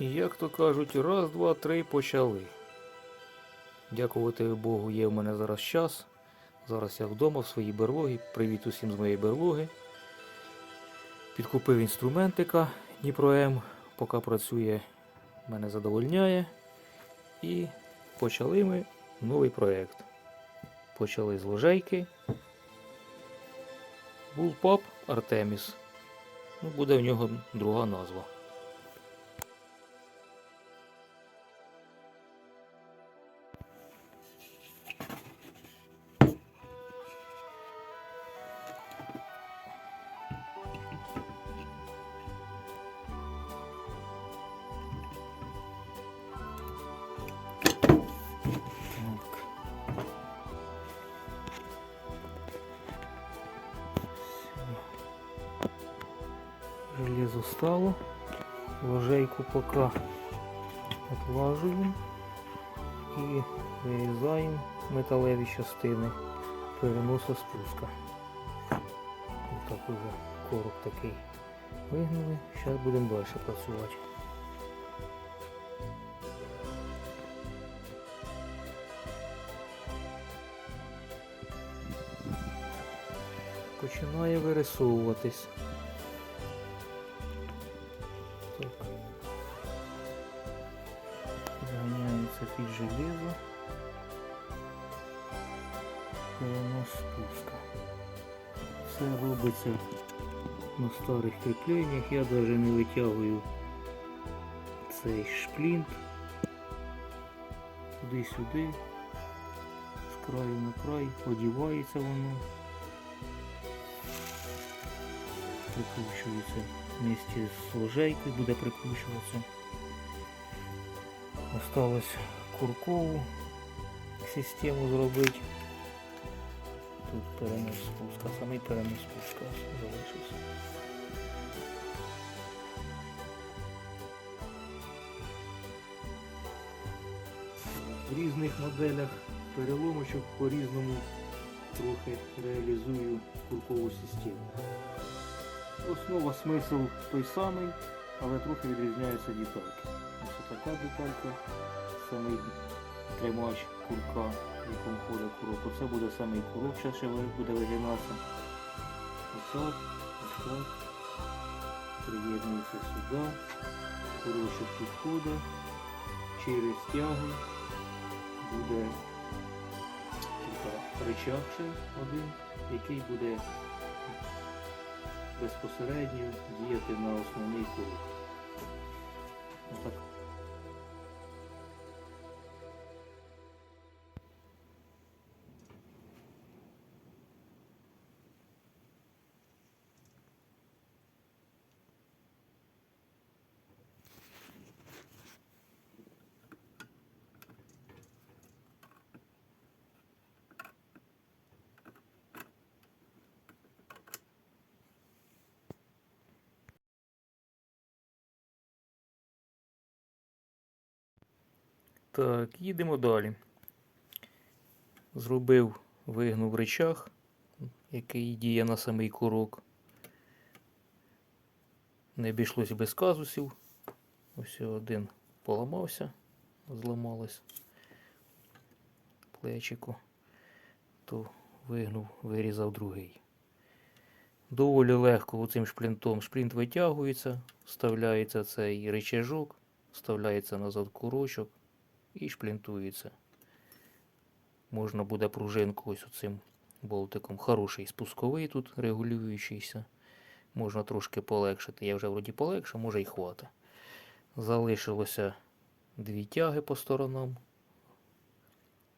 І як то кажуть, раз, два, три почали. Дякувати Богу, є в мене зараз час. Зараз я вдома в своїй берлогі. Привіт усім з моєї берлоги. Підкупив інструментика Дніпро М, поки працює, мене задовольняє. І почали ми новий проєкт. Почали з ложейки. Bullpup Artemis. Ну, буде в нього друга назва. Железо стало. Ложейку пока отлажуємо і вирізаємо металеві частини переноса спуска. Отак уже короб такий вигнали. Зараз будемо далі працювати. Починає вирисовуватись. Так. Зганяється під железо. Перенос спуска. Все робиться на старих кріпленнях. Я навіть не витягую цей шплінт туди-сюди, з краю на край, одівається воно. Прикручується вместе з ложейкою, буде прикручуватися. Осталось куркову систему зробити. Тут перенос спуска, самий перенос спуска залишився. В різних моделях переломочок по-різному трохи реалізую куркову систему. Основа смисл той самий, але трохи відрізняються детальки. Ось така деталька, самий тримач курка, в якому ходить курок. Оце буде самий курок, зараз ще буде вигинатися. Отак, отак. Приєднується сюди. Курочок підходить. Через тяги буде ще один, який буде безпосередньо діяти на основний курок. Так, їдемо далі. Зробив, вигнув речах, який діє на самий курок. Не обійшлось без казусів. Ось один поламався, зламалось плечико, то вигнув, вирізав другий. Доволі легко цим шплінтом шплінт витягується, вставляється цей речажок, вставляється назад курочок і шплінтується. Можна буде пружинку ось оцим болтиком. Хороший спусковий тут регулюючийся. Можна трошки полегшити. Я вже вроді полегшив, може і хвата. Залишилося дві тяги по сторонам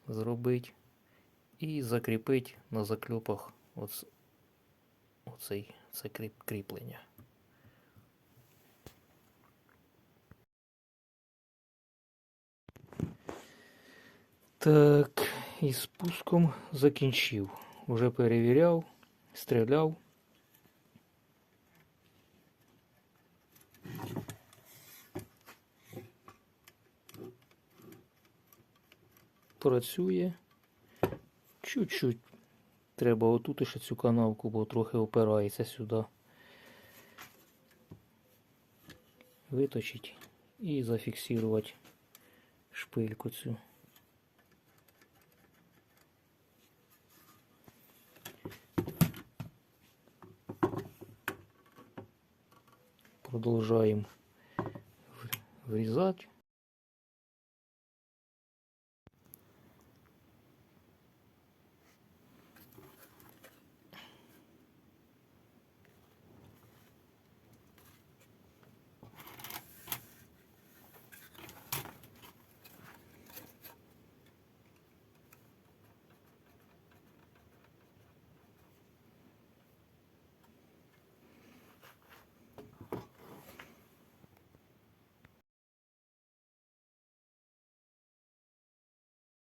зробити. І закріпити на закльопах оц... оцей, це кріп... кріплення. Так, і спуском закінчив. Уже перевіряв, стріляв. Працює. Чуть-чуть. Треба отут ще цю канавку, бо трохи опирається сюди. Виточить і зафіксувати шпильку цю. Продовжаємо врізати.